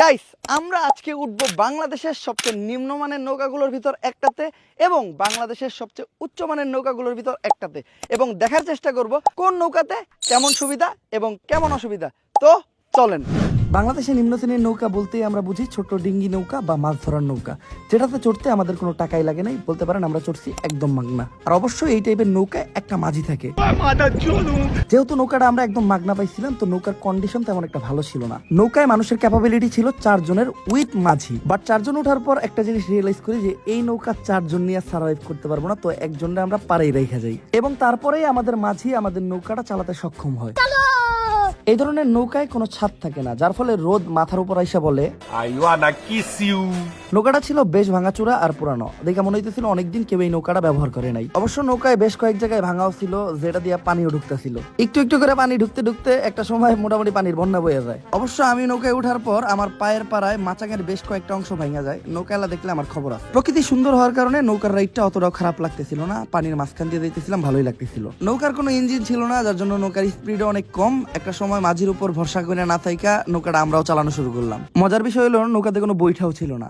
Guys আমরা আজকে উঠব বাংলাদেশের সবচেয়ে নিম্নমানের নৌকাগুলোর ভিতর একটাতে এবং বাংলাদেশের সবচেয়ে উচ্চমানের নৌকাগুলোর ভিতর একটাতে এবং দেখার চেষ্টা করব কোন নৌকাতে কেমন সুবিধা এবং কেমন অসুবিধা। তো চলেন। বাংলাদেশে নিম্ন শ্রেণির নৌকা বলতেই আমরা বুঝি ছোট ডিঙ্গি নৌকা বা মাছ ধরার নৌকা। যেটাতে চড়তে আমাদের কোনো টাকাই লাগে নাই, বলতে পারেন আমরা চড়ছি একদম মাগনা। আর অবশ্যই এই টাইপের নৌকায় একটা মাঝি থাকে। যেহেতু নৌকাটা আমরা একদম মাগনা পাইছিলাম, তো নৌকার কন্ডিশন তেমন একটা ভালো ছিল না। নৌকায় মানুষের ক্যাপাবিলিটি ছিল চারজনের উইথ মাঝি। বাট চারজন ওঠার পর একটা জিনিস রিয়েলাইজ করি যে এই নৌকা চারজন নিয়ে সার্ভাইভ করতে পারব না, তো একজনে আমরা পারেই রেখে যাই। এবং তারপরেই আমাদের মাঝি আমাদের নৌকাটা চালাতে সক্ষম হয়। এই ধরনের নৌকায় কোনো ছাদ থাকে না যার ফলে রোদ মাথার উপর আইসা বলে. নৌকাটা ছিল বেশ ভাঙাচোরা আর পুরানো। দেখে মনে হইতেছিল অনেকদিন কেউ এই নৌকাটা ব্যবহার করে নাই। অবশ্য নৌকায় বেশ কয়েক জায়গায় ভাঙাও ছিল যেটা দিয়ে পানিও ঢুকতেছিল। একটু একটু করে পানি ঢুকতে ঢুকতে একটা সময় মোটামুটি পানির বন্যা বয়ে যায়। অবশ্য আমি নৌকায় ওঠার পর আমার পায়ের পাড়ায় মাচাঙের বেশ কয়েকটা অংশ ভাঙা যায়। নৌকালা দেখলে আমার খবর আছে। প্রকৃতি সুন্দর হওয়ার কারণে নৌকার রাইডটা অতটাও খারাপ লাগতেছিল না। পানির মাঝখান দিয়ে দিতেছিলাম ভালোই লাগতেছিল। নৌকার কোনো ইঞ্জিন ছিল না যার জন্য নৌকার স্পিডও অনেক কম। একটা সময় মাঝির উপর ভরসা করে না থাইকা নৌকাটা আমরাও চালানো শুরু করলাম। মজার বিষয় হলো নৌকাতে কোনো বৈঠাও ছিল না।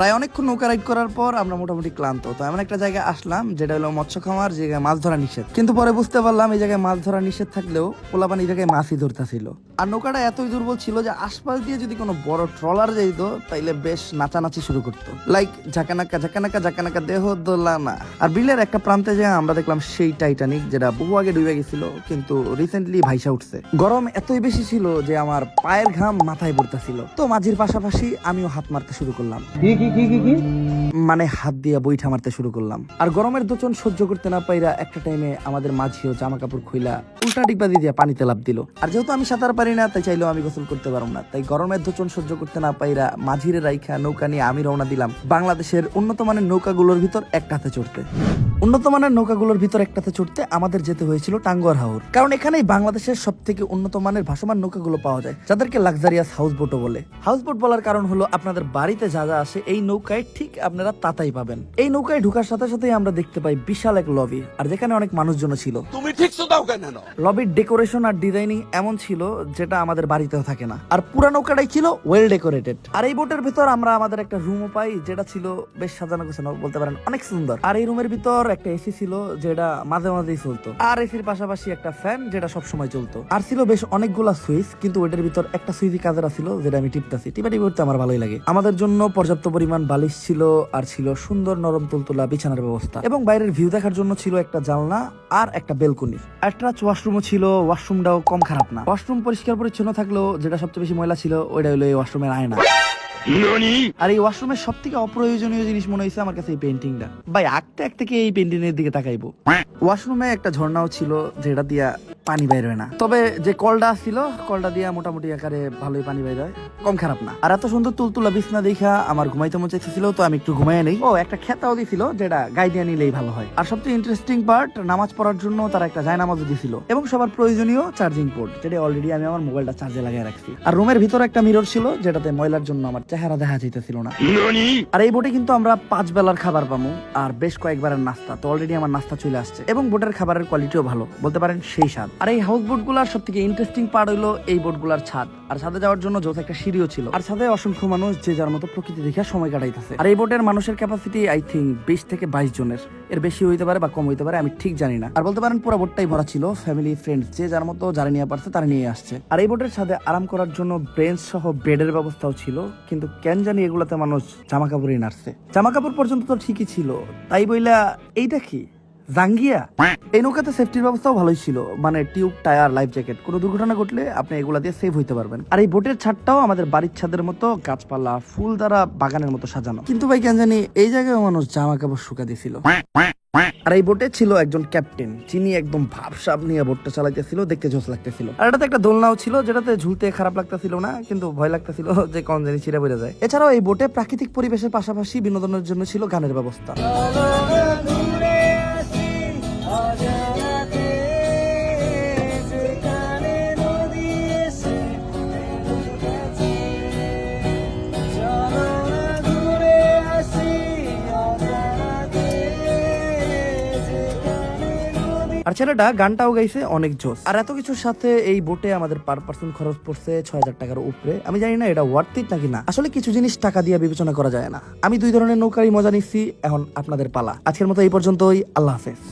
প্রায় অনেকক্ষণ নৌকা রাইড করার পর আমরা মোটামুটি ক্লান্ত। তো এমন একটা জায়গায় আসলাম, যেটা হলো মৎস্য খামার জায়গায় মাছ ধরা নিষেধ। কিন্তু পরে বুঝতে পারলাম এই জায়গায় মাছ ধরা নিষেধ থাকলেও পোলাপান এই জায়গায় মাছই ধরতেছিল। আর নৌকাটা এতই দুর্বল ছিল যে আশপাশ দিয়ে যদি কোনো বড় ট্রলার যাইতো, তাইলে বেশ নাচানাচি শুরু করতো। লাইক ঝাঁকানাকা ঝাঁকানাকা ঝাঁকানাকা দেহ দোলানা আর বিলের একটা প্রান্তে যে আমরা দেখলাম সেই টাইটানিক যেটা বহু আগে ডুবে গেছিল, কিন্তু রিসেন্টলি ভাইসা উঠছে। গরম এতই বেশি ছিল যে আমার পায়ের ঘাম মাথায় পড়তেছিল। তো মাঝির পাশাপাশি আমিও হাত মারতে শুরু করলাম। মানে হাত দিয়ে বইঠা মারতে শুরু করলাম। আর গরমের দোচন সহ্য করতে না পাইরা একটা টাইমে আমাদের মাঝিও জামা কাপড় খুইলা উল্টা ডিগবাদি দিয়ে পানিতে লাভ দিল। আর যেহেতু আমি সাঁতার পারি না, তাই চাইলেও আমি গোসল করতে পারব না। তাই গরমের দোচন সহ্য করতে না পাইরা মাঝিরে রাইখা নৌকা নিয়ে আমি রওনা দিলাম বাংলাদেশের উন্নত মানের নৌকাগুলোর ভিতর একটাতে চড়তে। উন্নত মানের নৌকাগুলোর ভিতর একটাতে চড়তে আমাদের যেতে হয়েছিল টাঙ্গুয়ার হাওর। কারণ এখানেই বাংলাদেশের সব থেকে উন্নত মানের ভাসমান নৌকাগুলো পাওয়া যায়, যাদেরকে লাক্সারিয়াস হাউস বোটও বলে। হাউস বোট বলার কারণ হলো আপনাদের বাড়িতে যা যা আসে, এই নৌকায় ঠিক আপনারা তাতাই পাবেন। এই নৌকায় ঢুকার সাথে সাথেই আমরা দেখতে পাই বিশাল এক লবি আর যেখানে অনেক মানুষজন ছিল। তুমি ঠিক দাও কেন? লবির ডেকোরেশন আর ডিজাইনিং এমন ছিল যেটা আমাদের বাড়িতেও থাকে না। আর পুরা নৌকাটাই ছিল ওয়েল ডেকোরেটেড আর এই বোটের ভিতর আমরা আমাদের একটা রুমও পাই যেটা ছিল বেশ সাজানো গোছানো বলতে পারেন অনেক সুন্দর। আর এই রুমের ভিতর একটা এসি ছিল যেটা মাঝে মাঝেই চলতো। আর এসির পাশাপাশি একটা ফ্যান যেটা সব সময় চলতো। আর ছিল বেশ অনেকগুলা সুইচ কিন্তু ওইটার ভিতর একটা সুইচই কাজের ছিল যেটা আমি টিপতাছি। টিপা টিপা করতে আমার ভালোই লাগে। আমাদের জন্য পর্যাপ্ত পরিমাণ বালিশ ছিল আর ছিল সুন্দর নরম তুলতুলা বিছানার ব্যবস্থা। এবং বাইরের ভিউ দেখার জন্য ছিল একটা জানলা আর একটা বেলকনি অ্যাট্রাচ ওয়াশরুমও ছিল ওয়াশরুমটাও কম খারাপ না। ওয়াশরুম পরিষ্কার পরিচ্ছন্ন থাকলেও যেটা সবচেয়ে বেশি ময়লা ছিল ওইটা হলো এই ওয়াশরুমের আয়না। আর এই ওয়াশরুমের সব থেকে অপ্রয়োজনীয় জিনিস মনে হয়েছে আমার কাছে এই পেন্টিংটা ভাই আঁকতে আঁকতে কি এই পেন্টিং এর দিকে তাকাইবো? ওয়াশরুমে একটা ঝর্ণাও ছিল যেটা দিয়া পানি বাইর হয় না। তবে যে কলটা ছিল কলটা দিয়ে মোটামুটি আকারে ভালোই পানি বাইর হয়। কম খারাপ না। আর এত সুন্দর তুলতুলা বিছনা দেখা আমার ঘুমাইতে মন চাইছিল তো আমি একটু ঘুমাই নেই। ও একটা খেতাও দিছিল যেটা গাই দিয়ে নিলেই ভালো হয়। আর সবচেয়ে ইন্টারেস্টিং পার্ট নামাজ পড়ার জন্য তারা একটা জায়নামাজও দিছিল। এবং সবার প্রয়োজনীয় চার্জিং পোর্ট যেটা অলরেডি আমি আমার মোবাইলটা চার্জে লাগিয়ে রাখছি। আর রুমের ভিতরে একটা মিরর ছিল যেটাতে ময়লার জন্য আমার চেহারা দেখা যাইতেছিল না। আর এই বোটে কিন্তু আমরা পাঁচ বেলার খাবার পাবো আর বেশ কয়েকবারের নাস্তা। তো অলরেডি আমার নাস্তা চলে আসছে। এবং বোটের খাবারের কোয়ালিটিও ভালো বলতে পারেন সেই স্বাদ। আর এই হাউস বোটগুলার সব থেকে ইন্টারেস্টিং পার্ট হলো এই বোটগুলার ছাদ। আর ছাদে যাওয়ার জন্য যত একটা সিঁড়িও ছিল। আর ছাদে অসংখ্য মানুষ যে যার মতো প্রকৃতি দেখে সময় কাটাইতেছে। আর এই বোটের মানুষের ক্যাপাসিটি আই থিঙ্ক বিশ থেকে বাইশ জনের। এর বেশি হইতে পারে বা কম হইতে পারে, আমি ঠিক জানি না। আর বলতে পারেন পুরো বোটটাই ভরা ছিল ফ্যামিলি ফ্রেন্ডস যে যার মতো যারা নিয়ে পারছে তারা নিয়ে আসছে। আর এই বোটের ছাদে আরাম করার জন্য বেঞ্চ সহ বেডের ব্যবস্থাও ছিল, কিন্তু কেন জানি এগুলাতে মানুষ জামা কাপড়ই নাড়ছে। জামা কাপড় পর্যন্ত তো ঠিকই ছিল। তাই বইলা এইটা কি? জাঙ্গিয়া? এই নৌকাতে সেফটির ব্যবস্থাও ভালোই ছিল। মানে টিউব টায়ার লাইফ জ্যাকেট কোনো দুর্ঘটনা ঘটলে আপনি এগুলা দিয়ে সেভ হইতে পারবেন। আর এই বোটের ছাদটাও আমাদের বাড়ির ছাদের মতো গাছপালা ফুল দ্বারা বাগানের মতো সাজানো। কিন্তু ভাই কেন জানি এই জায়গায় মানুষ জামা কাপড় শুকা দিছিল। আর এই বোটে ছিল একজন ক্যাপ্টেন যিনি একদম ভাবসাব নিয়ে বোটটা চালাইতেছিল দেখতে জোস লাগতেছিল। আর এটাতে একটা দোলনাও ছিল যেটাতে ঝুলতে খারাপ লাগতেছিল না কিন্তু ভয় লাগতেছিল যে কোন জানি ছিঁড়ে বেড়ে যায়। এছাড়াও এই বোটে প্রাকৃতিক পরিবেশের পাশাপাশি বিনোদনের জন্য ছিল গানের ব্যবস্থা। আর ছেলেটা গানটাও গাইছে অনেক জোস আর এত কিছুর সাথে এই বোটে আমাদের পার পার্সন খরচ পড়ছে ছয় হাজার টাকার উপরে। আমি জানি না এটা ওয়ার্থিত নাকি না। আসলে কিছু জিনিস টাকা দিয়ে বিবেচনা করা যায় না। আমি দুই ধরনের নৌকারই মজা নিচ্ছি, এখন আপনাদের পালা। আজকের মতো এই পর্যন্তই, আল্লাহ হাফেজ।